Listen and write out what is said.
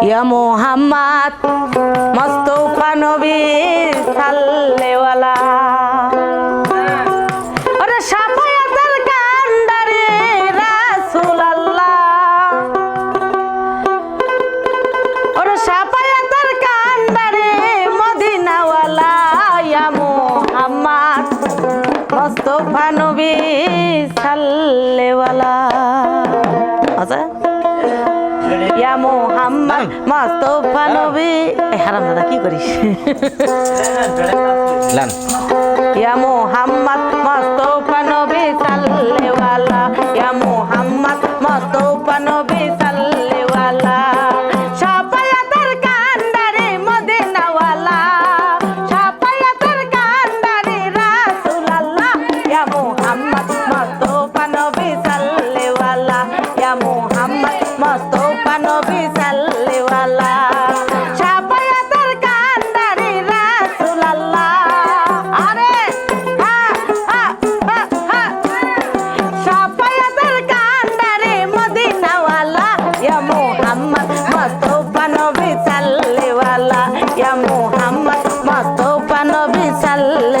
ইয়া মোহাম্মদ মস্তফা নবী সাল্লেওয়ালা। মস্তফা নবী সাল্লেওয়ালা। আচ্ছা। ইয়া মোহাম্মদ মস্তফা নবী। এ হারাম দাদা কি করিস? ইয়া মোহাম্মদ ಸಲ್ಲ